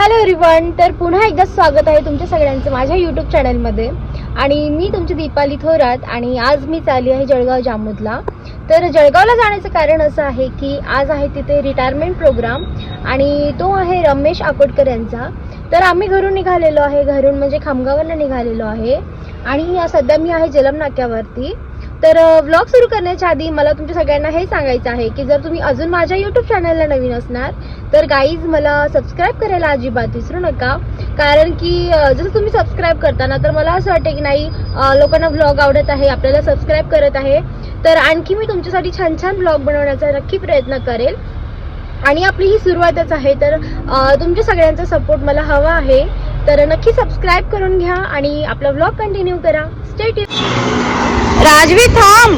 Hello everyone तर पुन्हा एकदा स्वागत आहे तुमच्या सगळ्यांचं माझ्या यूट्यूब चॅनलमध्ये आणि मी तुमची दीपाली थोरात आणि आज मी चालली आहे जळगाव जामोदला. तर जळगावला जाण्याचं कारण असं आहे की आज आहे तिथे रिटायरमेंट प्रोग्राम आणि तो आहे रमेश आकोटकर यांचा. तर आम्ही घरून निघालेलो आहे घरून म्हणजे खामगावांना निघालेलो आहे. आणि या सध्या मी आहे जलम नाक्यावरती. तर व्लॉग सुरू करण्याच्या आधी मला तुमच्या सगळ्यांना हे सांगायचं आहे की जर तुम्ही अजून माझ्या यूट्यूब चॅनलला नवीन असणार तर गाईज मला सबस्क्राईब करायला अजिबात विसरू नका. कारण की जसं तुम्ही सबस्क्राईब करताना तर मला असं वाटतं की नाही लोकांना व्लॉग आवडत आहे आपल्याला सबस्क्राईब करत आहे. तर आणखी मी तुमच्यासाठी छान छान व्लॉग बनवण्याचा नक्की प्रयत्न करेल. आणि आपली ही सुरुवातच आहे तर तुमच्या सगळ्यांचा सपोर्ट मला हवा आहे. तर नक्की सबस्क्राईब करून घ्या आणि आपला व्लॉग कंटिन्यू करा. स्टेट राजवी थांब.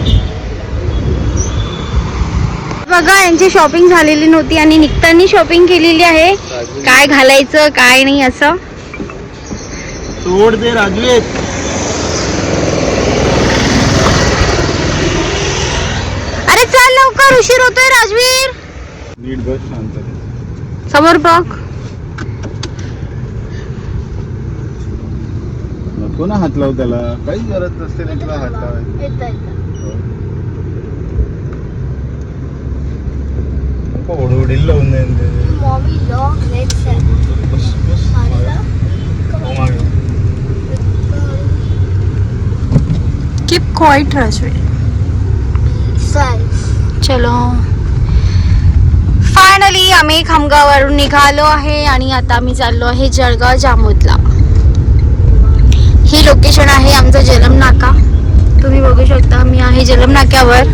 बघा यांची शॉपिंग झालेली नव्हती आणि निघताना शॉपिंग केलेली आहे. काय घालायचं काय नाही असं. सोड दे राजवेद अरे चल लवकर उशीर होतोय राजवीर. नीट बस शांत समोर बघ. नको ना हात लावू त्याला? काही गरज नसते ना तुला हात लावायची नको उडील लावून देईन ते. बस, बस. हो मागे. कीप क्वाइट राजवीर चलो. फायनली आम्ही खामगाववरून निघालो आहे आणि आता आम्ही चाललो आहे जळगाव जामोदला. ही लोकेशन आहे आमचा जलम नाका तुम्ही बघू शकता मी आहे जलम नाक्यावर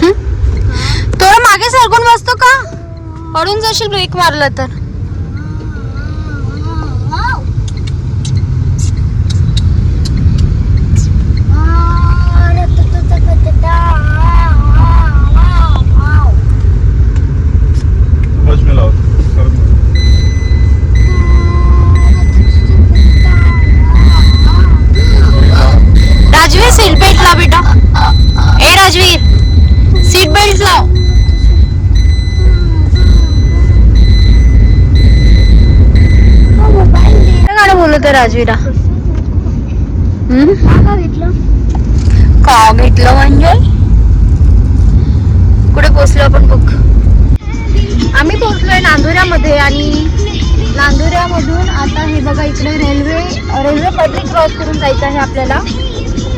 हं? थोडं मागे सरकून बसतो का? पडून जाशील ब्रेक मारला तर बस मी लावतो सरक ना. राजवीर सीट बेल्ट लाव बेटा ए राजवीर सीट बेल्ट लाव काय आहे राजवीरा? का घेतलं म्हणजे? कुठे पोचलो आपण बघ आम्ही पोहोचलोय नांदुऱ्यामध्ये आणि नांदुऱ्यामधून आता हे बघा इकडे रेल्वे रेल्वे पटरी क्रॉस करून जायचं आहे आपल्याला.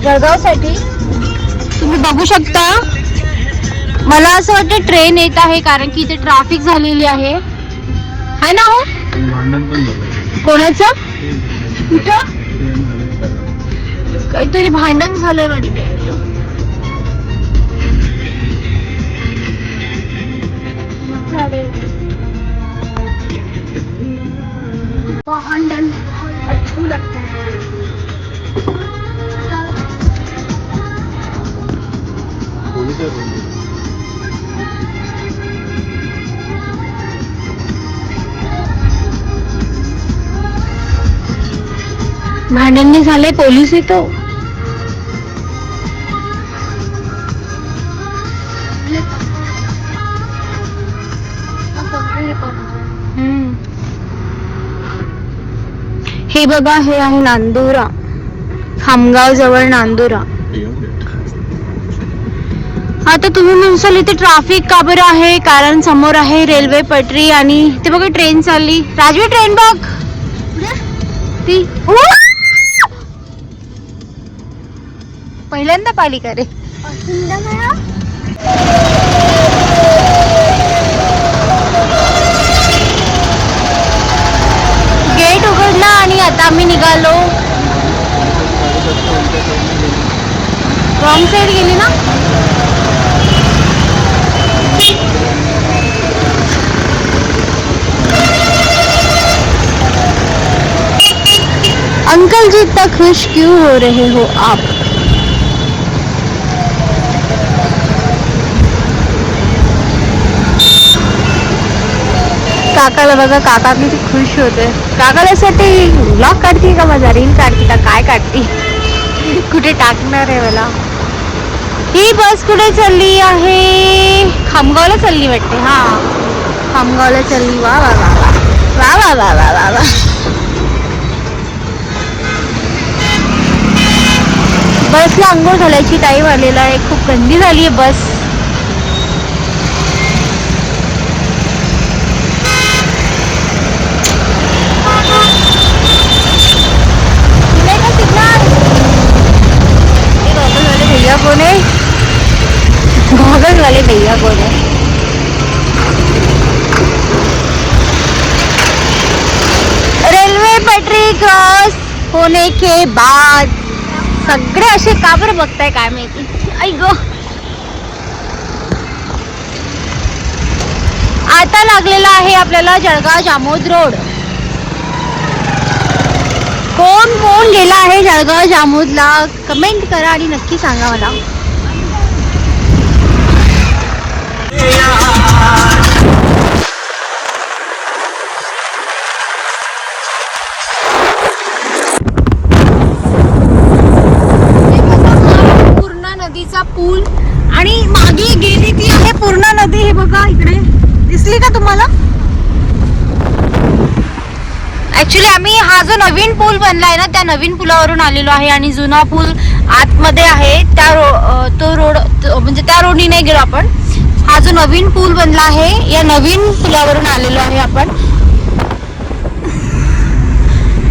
जळगावसाठी. तुम्ही बघू शकता. मला असं वाटतं ट्रेन येत आहे कारण की इथे ट्रॅफिक झालेली आहे. ना हो? कोणाचं? कुठं? काहीतरी भांडण झालंय वाटतं. भांडण. अच्छू लगता. है भांडण झाले पोलीस येतो. हे बघा हे आहे नांदुरा. खामगाव जवळ नांदुरा. आता तुम्ही म्हणसाल इथे ट्रॅफिक का बरं आहे? कारण समोर आहे रेल्वे पटरी आणि ते बघा ट्रेन चालली. राजवी ट्रेन बघ. ती पहिल्यांदा पालिका रे? गेट उघडला आणि आता आम्ही निघालो. रॉंग साईड गेली ना? अंकल जी इतना खुश क्यों हो रहे हो आप? काकाला बघा काका किती खुश होते. काकाला साठी ब्लॉग काढते का माझा रील काढते का? काय काढते? कुठे टाकणार आहे मला? ही बस कुठे चालली आहे? खामगावला चालली वाटते हा. खामगावला चालली वा वा वा वा. वा वा वा वा वा वा. बसला अंघोळ घालायची टाईम आलेला आहे. खूप गंदी झाली आहे बस दिलंय का signal? ये गॉगल वाले भैया कौन है गॉगल वाले भैया कौन है रेल्वे पटरी क्रॉस होने के बाद. सगळे असे का बरं बघताय काय माहिती? ऐ ग. आता लागलेला आहे आपल्याला जळगाव जामोद रोड. कोण कोण गेला आहे जळगाव जामोदला? कमेंट करा आणि नक्की सांगा मला पूर्णा नदीचा पूल आणि मागे गेली ती आहे पूर्णा नदी हे बघा इकडे दिसली का तुम्हाला ऍक्च्युली आम्ही हा जो नवीन पूल बनलाय ना त्या नवीन पुलावरून आलेलो आहे आणि जुना पूल आतमध्ये आहे. त्या रो तो रोड म्हणजे त्या रोडनी नाही गेलो आपण. हा जो नवीन पूल बनला आहे या नवीन पुलावरून आलेलो आहे आपण.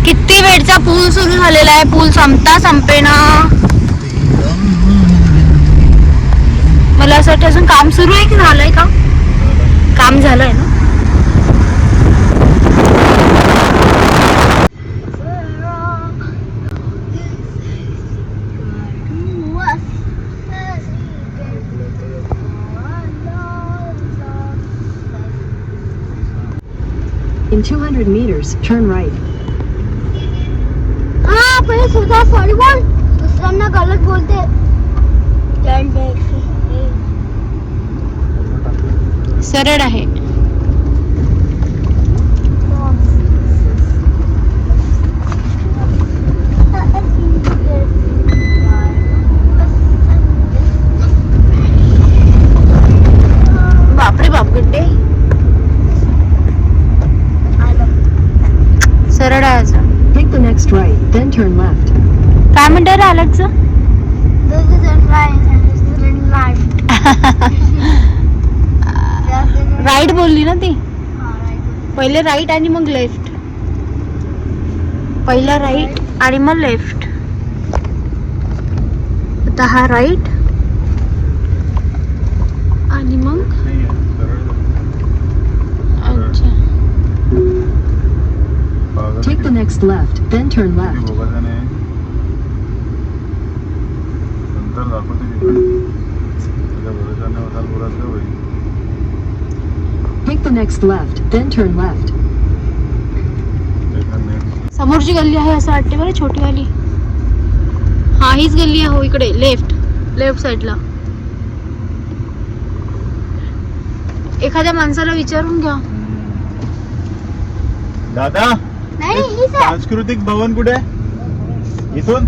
किती वेळचा पूल सुरू झालेला आहे? पूल संपता संपेना. मला असं वाटतं अजून काम सुरू आहे की झालंय का? काम झालंय ना? In 200 meters, turn right. हा पहिले सुद्धा सॉरी बोल दुसऱ्यांना गलत बोलते। सरळ आहे बापरे बाप गड्डे सरळ आहे असं Take the next right, then turn left. काय म्हणतात रे अलगचं राईट बोलली ना ती. पहिले राईट आणि मग लेफ्ट. पहिला राईट आणि मग लेफ्ट. आता हा राईट आणि मग नाही आहे, सरळ जा. अच्छा पागल Take the next left, then turn left. Take the next left, then turn left. समोरची गल्ली आहे असं वाटते बरं छोटीवाली हा हीच गल्ली आहे हो इकडे लेफ्ट लेफ्ट साईडला एखाद्या माणसाला विचारून घ्या. दादा! सांस्कृतिक भवन कुठे? इथून?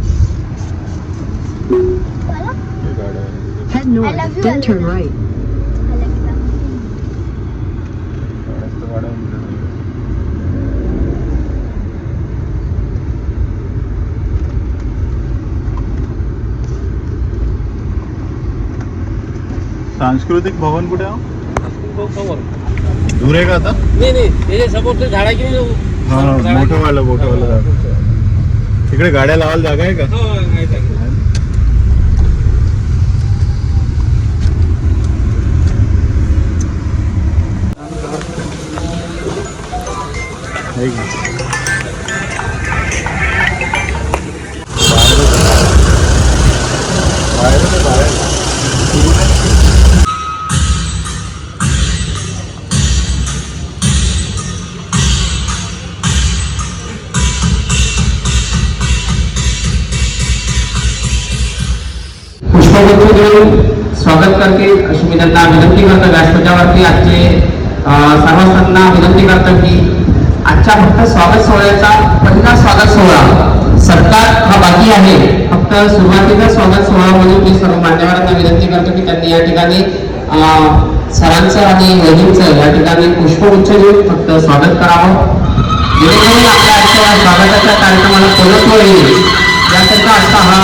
सांस्कृतिक भवन कुठे आहे? धुरे का आता? नाही नाही. त्याच्यासमोर ते झाडा की नाही? हा मोठं वालं मोठं वालं झाड. तिकडे गाड्या लावायला जागा आहे का हो, जागा. बाहेर बाहेर. पुष्पगुच्छ देऊन स्वागत करते. अशी मी त्यांना विनंती करतो व्यासपीठावरती आजचे अं, सर्वांना विनंती करतो की आजच्या फक्त स्वागत सोहळ्याचा पहिला स्वागत सोहळा सरकार हा बाकी आहे. फक्त सुरुवातीचा स्वागत सोहळ्यामध्ये मी सर्व मान्यवरांना विनंती करतो की त्यांनी या ठिकाणी सरांचं आणि वहिनींचं या ठिकाणी पुष्पगुच्छ देऊन फक्त स्वागत करावं. जेणेकरून आपल्या आजच्या स्वागताच्या कार्यक्रमाला पूर्णत्व येईल याकरता आजचा हा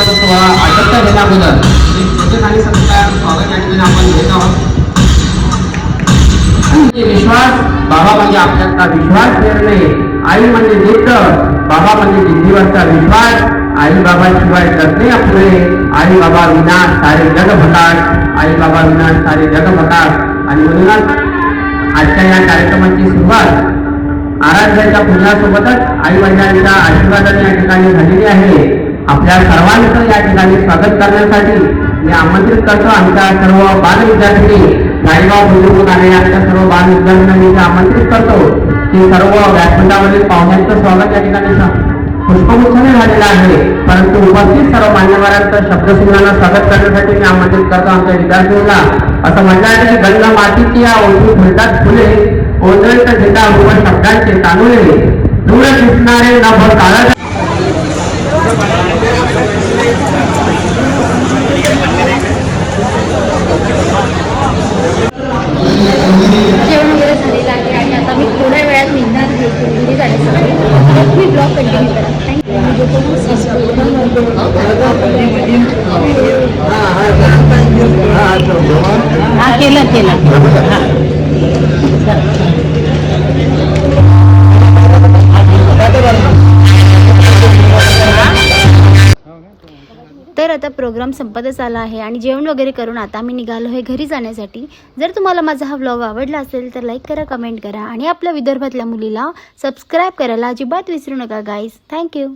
स्वागताचा सोहळा आटप्पा घेण्याबद्दल एक भोजन आणि सत्कार स्वागत या आपण घेत आहोत. म्हणजे विश्वास बाबा म्हणजे आपल्याला विश्वास ठेवणे आई म्हणजे जिद्द बाबा म्हणजे जिद्दीवरचा विश्वास. आई बाबा शिवाय जगणे अपुरे आई बाबा विना सारे जग भटाट आई बाबा विना सारे जग भटाट आणि म्हणूनच आजच्या या कार्यक्रमाची सुरुवात आराध्याच्या पूजनासोबतच आई वडिलांच्या आशीर्वादाने या ठिकाणी झालेली आहे. आपल्या सर्वांचं या ठिकाणी स्वागत करण्यासाठी मी आमंत्रित करतो. आमच्या सर्व बाल विद्यार्थी गायगाव बुजुर्ग आणि आमच्या सर्व बाल विद्यार्थ्यांना मी आमंत्रित करतो. की सर्व व्यासपीठावरील पाहुण्यांचं स्वागत या ठिकाणी स- पुष्पगुच्छाने झालेलं आहे. परंतु उपस्थित सर्व मान्यवरांचं शब्दसिंहांना स्वागत करण्यासाठी मी आमंत्रित करतो आमच्या विद्यार्थ्यांना असं म्हटलं आहे की गंगा मातीची या ओळखी फुलतात फुले ओंदळीचा झेंडा उभं शब्दांचे तांदुळे दूर दिसणारे नभ काळा प्रोग्राम संपतच आला आहे आणि जेवण वगैरे करून आता मी निघालो आहे घरी जाण्यासाठी. जर तुम्हाला माझा हा व्लॉग आवडला असेल तर लाईक करा कमेंट करा आणि आपल्या विदर्भातल्या मुलीला सबस्क्राईब करायला अजिबात विसरू नका गाईज थँक्यू